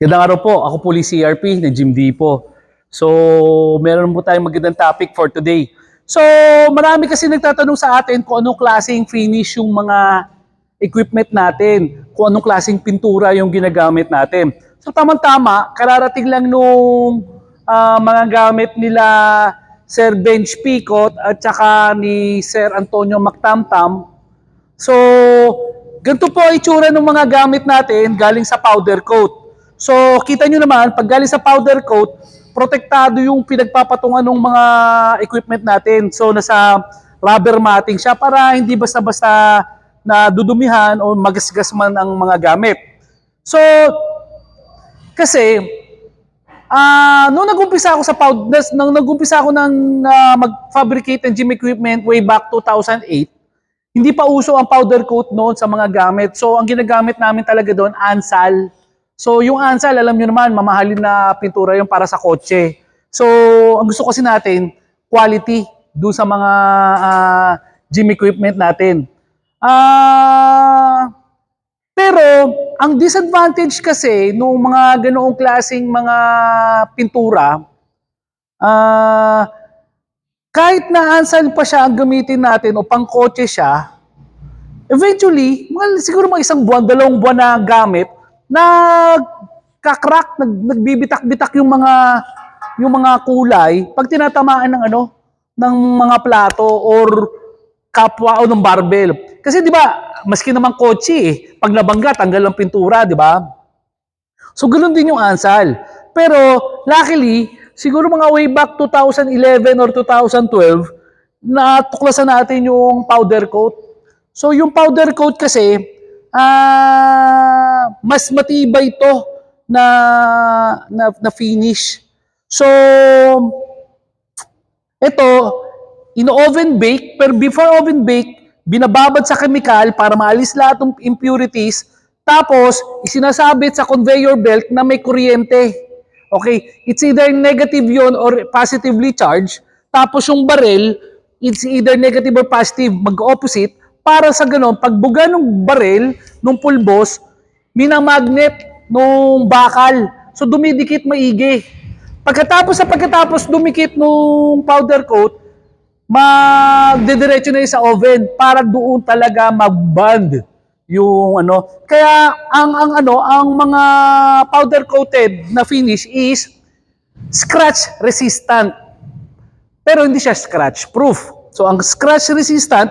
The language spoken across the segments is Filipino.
Gandang araw po, ako po CRP ng Jim D po. So, meron po tayong magandang topic for today. So, marami kasi nagtatanong sa atin kung anong klaseng finish yung mga equipment natin, kung anong klaseng pintura yung ginagamit natin. So, tamang-tama, kararating lang nung ah, mga gamit nila Sir Bench Picot at saka ni Sir Antonio Mactamtam So, ganito po itsura ng mga gamit natin galing sa powder coat. So, kita nyo naman, pag galing sa powder coat, protektado yung pinagpapatungan ng mga equipment natin. So, nasa rubber matting siya para hindi basta-basta na dudumihan o magasgas man ang mga gamit. So, kasi, ah nung nag-umpisa ako sa powder, nung nag-umpisa ako ng ah, mag-fabricate ng gym equipment way back 2008, hindi pa uso ang powder coat noon sa mga gamit. So, ang ginagamit namin talaga doon, ansal. So, yung ansal, alam nyo naman, mamahalin na pintura yung para sa kotse. So, ang gusto kasi natin, quality doon sa mga ah, gym equipment natin. Ah, pero, ang disadvantage kasi nung mga ganoong klaseng mga pintura, ah, kahit na ansal pa siya ang gamitin natin o pang kotse siya, eventually, mga, siguro mga isang buwan, dalawang buwan na gamit, nagkakrak, nag, nagbibitak-bitak yung mga yung mga kulay pag tinatamaan ng ano ng mga plato or kapwa o ng barbell. Kasi 'di ba, maski naman kotse eh, pag nabangga tanggal ang pintura, 'di ba? So ganoon din yung ansal. Pero luckily, siguro mga way back 2011 or 2012, natuklasan natin yung powder coat. So yung powder coat kasi, ah mas matibay to na, na, na finish. So, ito, ino-oven bake, pero before oven bake, binababad sa chemical para maalis lahat ng impurities, tapos isinasabit sa conveyor belt na may kuryente. Okay, it's either negative yon or positively charged. Tapos yung barrel, it's either negative or positive, mag-opposite. Para sa ganon, pagbuga ng barrel, ng pulbos, minamagnet nung bakal. So dumidikit maigi. Pagkatapos sa pagkatapos dumikit nung powder coat, magdediretso na sa oven para doon talaga mag-bond yung ano. Kaya ang ang ano, ang mga powder coated na finish is scratch resistant. Pero hindi siya scratch proof. So ang scratch resistant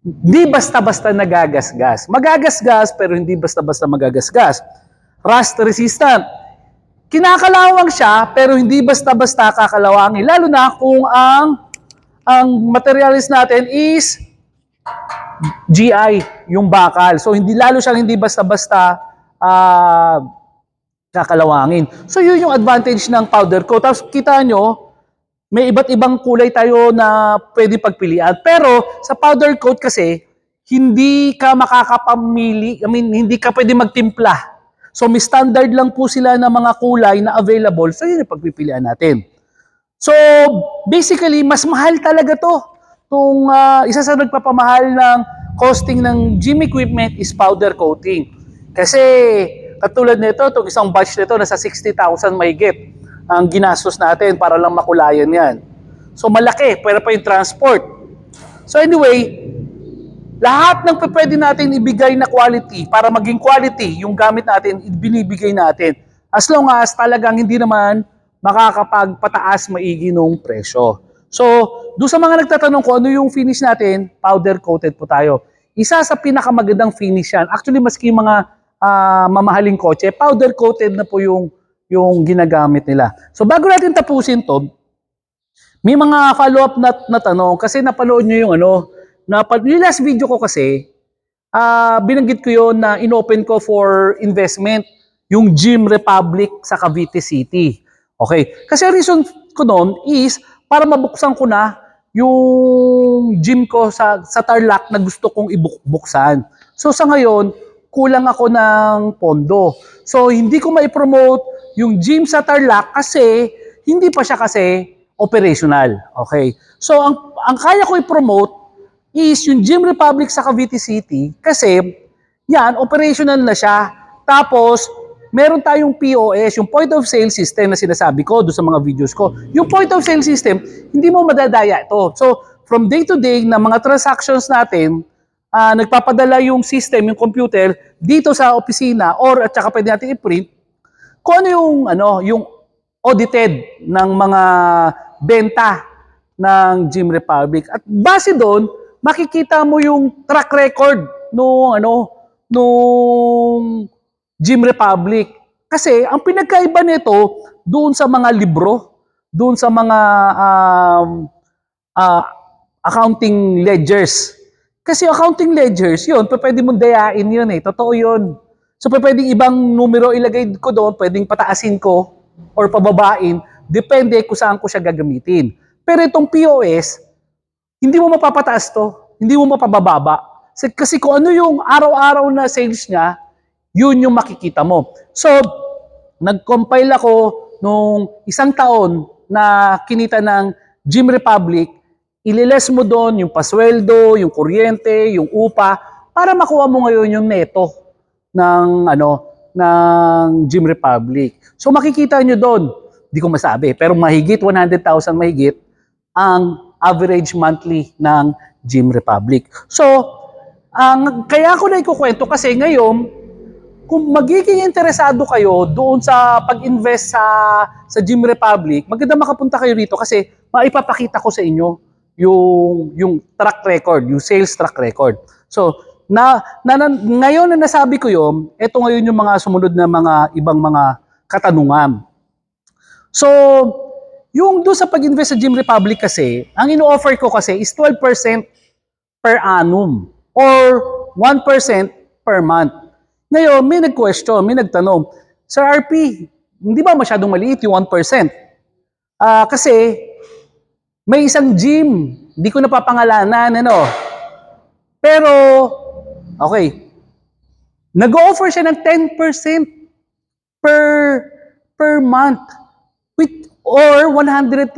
hindi basta-basta nagagasgas. Magagasgas pero hindi basta-basta magagasgas. Rust resistant. Kinakalawang siya pero hindi basta-basta kakalawangin. Lalo na kung ang ang materials natin is GI, yung bakal. So hindi lalo siyang hindi basta-basta ah, kakalawangin. So yun yung advantage ng powder coat. Tapos kita nyo, may iba't ibang kulay tayo na pwede pagpilian. Pero sa powder coat kasi, hindi ka makakapamili, I mean, hindi ka pwede magtimpla. So may standard lang po sila ng mga kulay na available. So yun pagpipilian natin. So basically, mas mahal talaga to. Tung ah, isa sa nagpapamahal ng costing ng gym equipment is powder coating. Kasi katulad nito, itong isang batch nito, nasa 60,000 mahigit ang ginastos natin para lang makulayan yan. So malaki, pwede pa yung transport. So anyway, lahat ng pwede natin ibigay na quality para maging quality yung gamit natin, binibigay natin. As long as talagang hindi naman makakapagpataas maigi nung presyo. So, doon sa mga nagtatanong ko ano yung finish natin, powder coated po tayo. Isa sa pinakamagandang finish yan. Actually, maski yung mga ah, mamahaling kotse, powder coated na po yung, yung ginagamit nila. So, bago natin tapusin to, may mga follow-up na, na tanong kasi napanood nyo yung ano, na, yung last video ko kasi, ah binanggit ko yon na inopen ko for investment yung Gym Republic sa Cavite City. Okay. Kasi reason ko noon is para mabuksan ko na yung gym ko sa, sa Tarlac na gusto kong ibuksan. So sa ngayon, kulang ako ng pondo. So hindi ko ma-promote yung gym sa Tarlac kasi hindi pa siya kasi operational. Okay. So ang, ang kaya ko i-promote is yung Gym Republic sa Cavite City kasi yan, operational na siya. Tapos, meron tayong POS, yung point of sale system na sinasabi ko doon sa mga videos ko. Yung point of sale system, hindi mo madadaya ito. So, from day to day na mga transactions natin, ah, nagpapadala yung system, yung computer, dito sa opisina or at saka pwede natin i-print kung ano yung ano, yung audited ng mga benta ng Gym Republic. At base doon, makikita mo yung track record nung ano, nung Gym Republic. Kasi ang pinagkaiba nito doon sa mga libro, doon sa mga um, ah, accounting ledgers. Kasi accounting ledgers, yun, pwede mong dayain yun eh. Totoo yun. So pwedeng ibang numero ilagay ko doon, pwedeng pataasin ko or pababain, depende kung saan ko siya gagamitin. Pero itong POS, hindi mo mapapataas to, hindi mo mapabababa. Kasi kung ano yung araw-araw na sales niya, yun yung makikita mo. So, nag-compile ako nung isang taon na kinita ng Gym Republic, ililes mo doon yung pasweldo, yung kuryente, yung upa, para makuha mo ngayon yung neto ng ano ng Gym Republic. So makikita nyo doon, di ko masabi, pero mahigit 100,000 mahigit ang average monthly ng Gym Republic. So, ang kaya ko na ikukwento kasi ngayon, kung magiging interesado kayo doon sa pag-invest sa sa Gym Republic, maganda makapunta kayo rito kasi maipapakita ko sa inyo yung yung track record, yung sales track record. So, na, na, na ngayon na nasabi ko 'yon, ito ngayon yung mga sumunod na mga ibang mga katanungan. So, yung doon sa pag-invest sa Gym Republic kasi, ang ino-offer ko kasi is 12% per annum or 1% per month. Ngayon, may nag-question, may nagtanong, Sir RP, hindi ba masyadong maliit yung 1%? Ah, kasi may isang gym, hindi ko napapangalanan, ano. Pero, okay, nag-offer siya ng 10% per per month with or 120%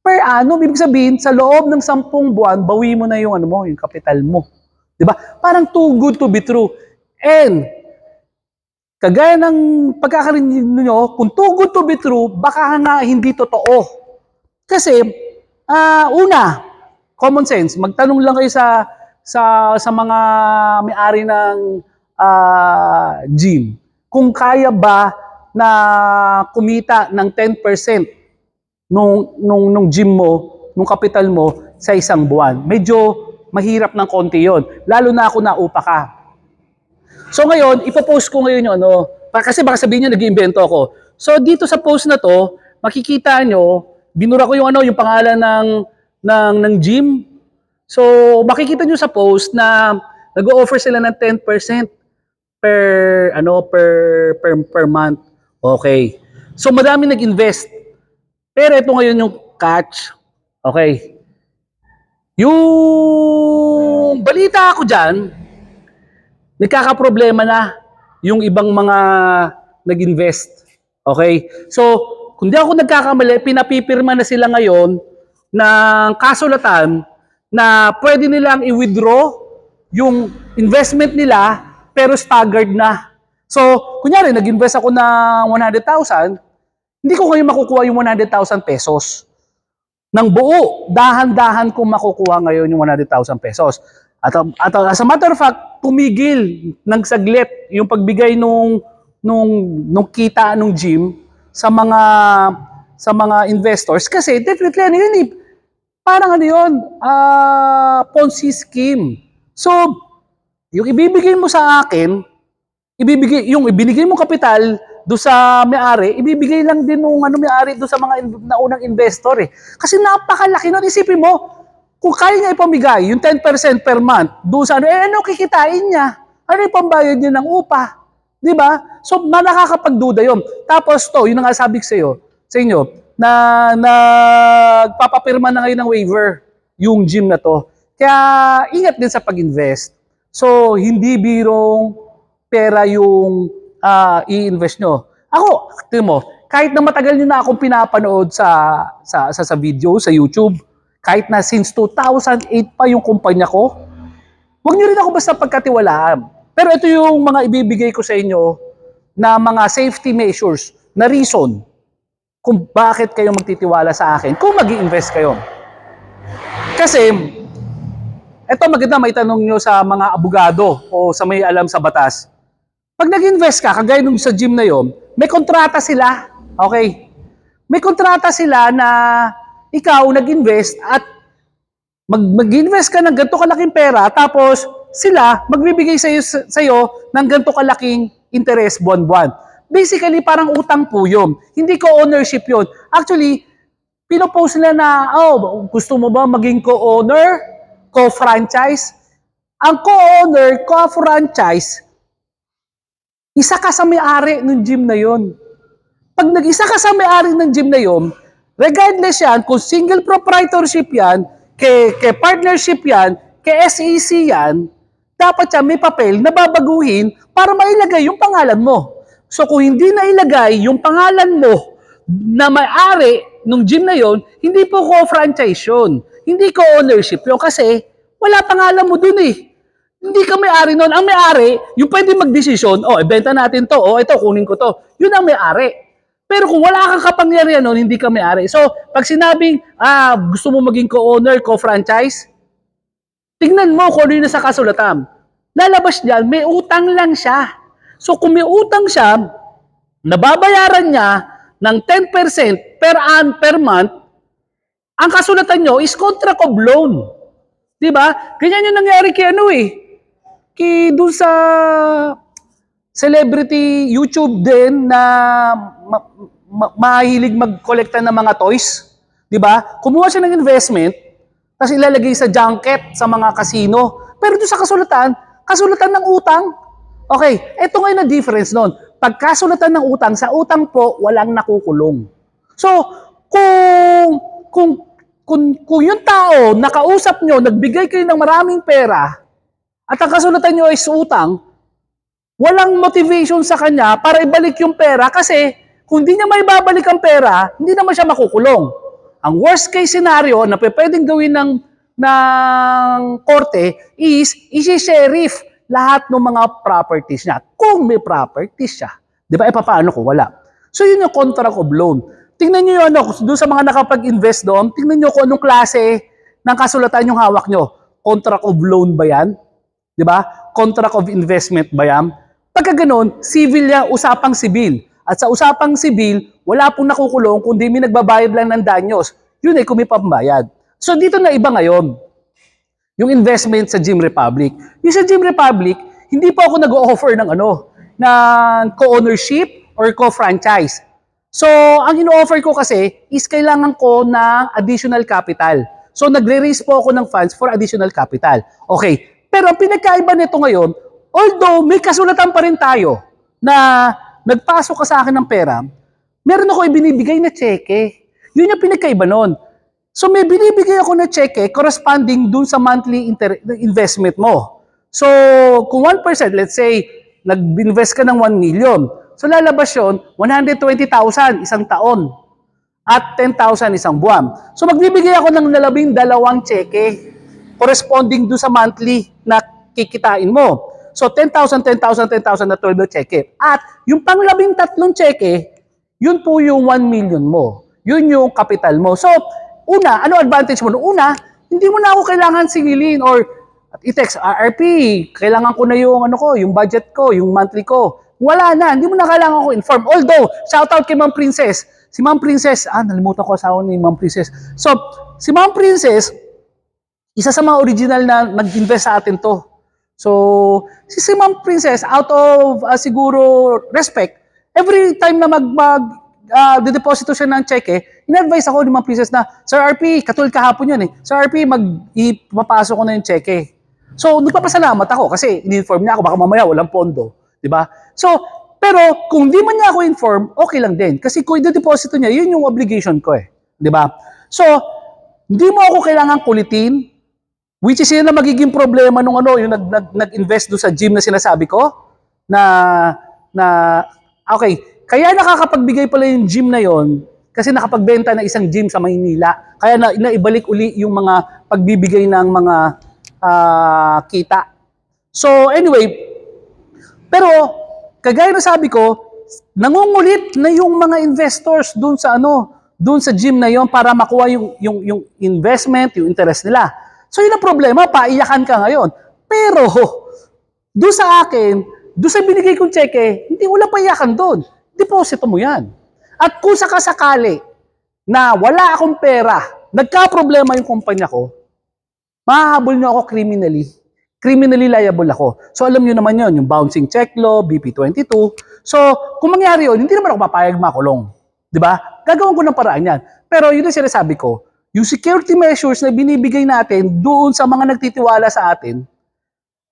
per annum. Ibig sabihin, sa loob ng 10 buwan, bawi mo na yung ano mo, yung kapital mo. 'Di ba? Parang too good to be true. And kagaya ng pagkakarinig niyo, kung too good to be true, baka nga hindi totoo. Kasi ah una, common sense, magtanong lang kayo sa sa sa mga may-ari ng ah, gym kung kaya ba na kumita ng 10% nung nung nung gym mo, nung kapital mo sa isang buwan. Medyo mahirap ng konti 'yon, lalo na ako naupa ka. So ngayon, ipopost ko ngayon yung ano, kasi baka sabihin niyo nag-iimbento ako. So dito sa post na to, makikita nyo, binura ko yung ano, yung pangalan ng ng ng gym. So makikita nyo sa post na nag-offer sila ng 10% per ano per per per month. Okay. So madami nag-invest. Pero ito ngayon yung catch. Okay. Yung balita ako diyan, nagkakaproblema na yung ibang mga nag-invest. Okay? So, kung di ako nagkakamali, pinapipirma na sila ngayon ng kasulatan na pwede nilang i-withdraw yung investment nila pero staggered na. So, kunyari, nag-invest ako ng 100,000, hindi ko ngayon makukuha yung 100,000 pesos ng buo, dahan-dahan kong makukuha ngayon yung 100,000 pesos. At, at as a matter of fact, tumigil ng saglit yung pagbigay nung nung nung kita nung gym sa mga sa mga investors kasi definitely ano yun eh, parang ano yun, ah, Ponzi scheme. So, yung ibibigay mo sa akin, ibibigay yung ibinigay mo kapital do sa may-ari, ibibigay lang din nung ano may-ari do sa mga in- naunang investor eh. Kasi napakalaki nun. Isipin mo, kung kaya niya ipamigay yung 10% per month do sa ano, eh ano kikitain niya? Ano yung pambayad niya ng upa? Di ba? So, na nakakapagduda yun. Tapos to, yun ang sabi ko sa iyo, sa inyo, na nagpapapirma na ngayon ng waiver yung gym na to. Kaya ingat din sa pag-invest. So, hindi birong pera yung ah, i-invest nyo. Ako, tingnan mo, kahit na matagal nyo na akong pinapanood sa, sa, sa, sa video, sa YouTube, kahit na since 2008 pa yung kumpanya ko, huwag nyo rin ako basta pagkatiwalaan. Pero ito yung mga ibibigay ko sa inyo na mga safety measures na reason kung bakit kayo magtitiwala sa akin kung mag invest kayo. Kasi, eto maganda may tanong nyo sa mga abogado o sa may alam sa batas. Pag nag-invest ka, kagaya nung sa gym na yon, may kontrata sila. Okay? May kontrata sila na ikaw nag-invest at mag, mag-invest ka ng ganito kalaking pera tapos sila magbibigay sa iyo sa iyo ng ganito kalaking interest buwan-buwan. Basically parang utang po 'yun. Hindi ko ownership 'yun. Actually, pinopost nila na oh, gusto mo ba maging co-owner, co-franchise? Ang co-owner, co-franchise, isa ka sa may-ari ng gym na 'yon. Pag nag-isa ka sa may-ari ng gym na 'yon, regardless yan, kung single proprietorship yan, kay, kay partnership yan, kay SEC yan, dapat yan may papel na babaguhin para mailagay yung pangalan mo. So kung hindi na ilagay yung pangalan mo na may-ari ng gym na yon, hindi po ko franchise yun. Hindi ko ownership yun kasi wala pangalan mo dun eh. Hindi ka may-ari nun. Ang may-ari, yung pwede magdesisyon, oh, ibenta natin to, oh, ito, kunin ko to. Yun ang may-ari. Pero kung wala kang kapangyarihan nun, hindi ka may-ari. So, pag sinabing, ah, gusto mo maging co-owner, co-franchise, tingnan mo kung ano yung nasa kasulatan. Lalabas diyan, may utang lang siya. So, kung may utang siya, nababayaran niya ng 10% per an per month, ang kasulatan nyo is contract of loan. Di ba? Ganyan yung nangyari kay ano eh. Kay dun sa celebrity YouTube din na ma- ma- mahilig mag-kolekta ng mga toys. Di ba? Kumuha siya ng investment, tapos ilalagay sa junket sa mga casino. Pero doon sa kasulatan, kasulatan ng utang. Okay, eto ngayon ang difference noon. Pagkasulatan ng utang, sa utang po, walang nakukulong. So, kung, kung, kung, kung yung tao, nakausap nyo, nagbigay kayo ng maraming pera, at ang kasulatan nyo is utang, walang motivation sa kanya para ibalik yung pera kasi kung di niya may babalik ang pera, hindi naman siya makukulong. Ang worst case scenario na pwedeng gawin ng, ng korte is isi-sheriff lahat ng mga properties niya. Kung may properties siya. Di ba? E paano kung wala? So yun yung contract of loan. Tingnan nyo yun, ano, doon sa mga nakapag-invest doon, tingnan nyo kung anong klase ng kasulatan yung hawak nyo. Contract of loan ba yan? Di ba? Contract of investment ba yan? Pagka ganun, civil yan, usapang civil. At sa usapang civil, wala pong nakukulong kundi may nagbabayad lang ng danyos. Yun ay kung may pambayad. So dito na iba ngayon. Yung investment sa Gym Republic. Yung sa Gym Republic, hindi po ako nag-offer ng ano, ng co-ownership or co-franchise. So, ang ino-offer ko kasi is kailangan ko ng additional capital. So, nagre-raise po ako ng funds for additional capital. Okay. Pero ang pinagkaiba nito ngayon, although may kasulatan pa rin tayo na nagpasok ka sa akin ng pera, meron ako ibinibigay na cheque. Yun yung pinagkaiba nun. So may binibigay ako na cheque corresponding dun sa monthly investment mo. So kung 1%, let's say, nag-invest ka ng 1 million. So lalabas yun, 120,000 isang taon at 10,000 isang buwan. So magbibigay ako ng nalabing dalawang cheque corresponding do sa monthly na kikitain mo. So 10,000, 10,000, 10,000 na 12 na cheque. At yung panglabing tatlong cheque, yun po yung 1 million mo. Yun yung capital mo. So, una, ano advantage mo? Una, hindi mo na ako kailangan singilin or i-text, RP, kailangan ko na yung ano ko, yung budget ko, yung monthly ko. Wala na, hindi mo na kailangan ko inform. Although, shout out kay Ma'am Princess. Si Ma'am Princess, ah, nalimutan ko asawa ni Ma'am Princess. So, si Ma'am Princess, isa sa mga original na nag-invest sa atin to. So, si, si Ma'am Princess, out of uh, siguro respect, every time na mag, mag uh, deposito siya ng cheque, in-advise ako ni Ma'am Princess na, Sir RP, katulad kahapon yun eh, Sir RP, mag ipapasok ko na yung cheque. So, nagpapasalamat ako kasi in-inform niya ako, baka mamaya walang pondo. Ba? So, pero kung di man niya ako inform, okay lang din. Kasi kung i-deposito niya, yun yung obligation ko eh. Ba? So, hindi mo ako kailangan kulitin, which is yun na magiging problema nung ano, yung nag, nag, nag-invest doon sa gym na sinasabi ko, na, na, okay, kaya nakakapagbigay pala yung gym na yon kasi nakapagbenta na isang gym sa Maynila. Kaya na, naibalik uli yung mga pagbibigay ng mga ah, kita. So anyway, pero kagaya na sabi ko, nangungulit na yung mga investors doon sa ano, doon sa gym na yon para makuha yung, yung, yung investment, yung interest nila. So yun ang problema, paiyakan ka ngayon. Pero, doon sa akin, doon sa binigay kong cheque, hindi wala paiyakan doon. Deposito mo yan. At kung sakasakali na wala akong pera, nagka-problema yung kumpanya ko, mahahabol nyo ako criminally. Criminally liable ako. So alam nyo naman yon yung bouncing check law, BP22. So kung mangyari yun, hindi naman ako papayag makulong. Di ba? Gagawin ko ng paraan yan. Pero yun ang sinasabi ko, yung security measures na binibigay natin doon sa mga nagtitiwala sa atin,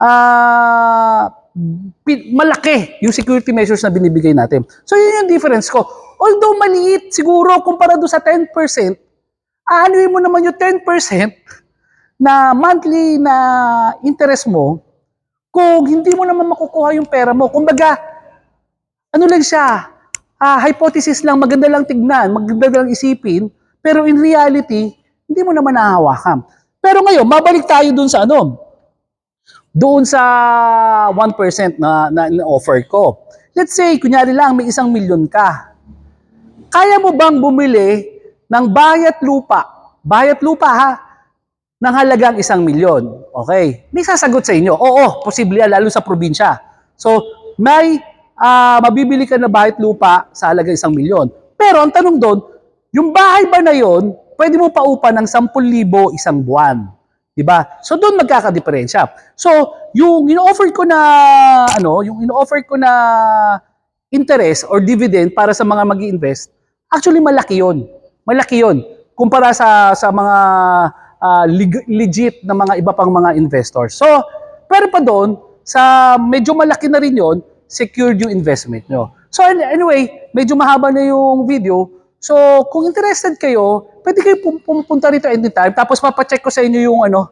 ah pi- malaki yung security measures na binibigay natin. So yun yung difference ko. Although maliit siguro kumpara doon sa 10%, aanuin mo naman yung 10% na monthly na interest mo kung hindi mo naman makukuha yung pera mo. Kumbaga, ano lang siya, ah, hypothesis lang, maganda lang tignan, maganda lang isipin, pero in reality, hindi mo naman nahahawakan. Pero ngayon, mabalik tayo dun sa ano, doon sa 1% na, na, na offer ko. Let's say, kunyari lang, may isang milyon ka. Kaya mo bang bumili ng bayat lupa? Bayat lupa ha? ng halagang isang milyon. Okay. May sasagot sa inyo. Oo, posible yan, lalo sa probinsya. So, may ah, mabibili ka na bahay at lupa sa halagang isang milyon. Pero ang tanong doon, yung bahay ba na yon, pwede mo paupa ng 10,000 isang buwan. Diba? So doon magkakadiferensya. So, yung ino-offer ko na ano, yung ino-offer ko na interest or dividend para sa mga mag invest actually malaki 'yon. Malaki 'yon kumpara sa sa mga leg- legit na mga iba pang mga investors. So, pero pa doon sa medyo malaki na rin 'yon, secured yung investment nyo. So an- anyway, medyo mahaba na yung video. So, kung interested kayo, pwede kayo pum- pumunta rito anytime. Tapos papacheck ko sa inyo yung ano,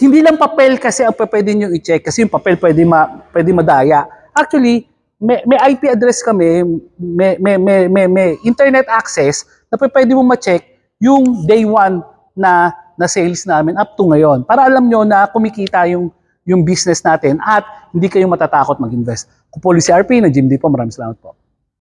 hindi lang papel kasi ang pwede nyo i-check kasi yung papel pwede, ma, pwede madaya. Actually, may, may IP address kami, may, may, may, may, may internet access na pwede mo ma-check yung day one na, na sales namin up to ngayon. Para alam nyo na kumikita yung, yung business natin at hindi kayo matatakot mag-invest. Kupo si RP na Jim D po. Maraming salamat po.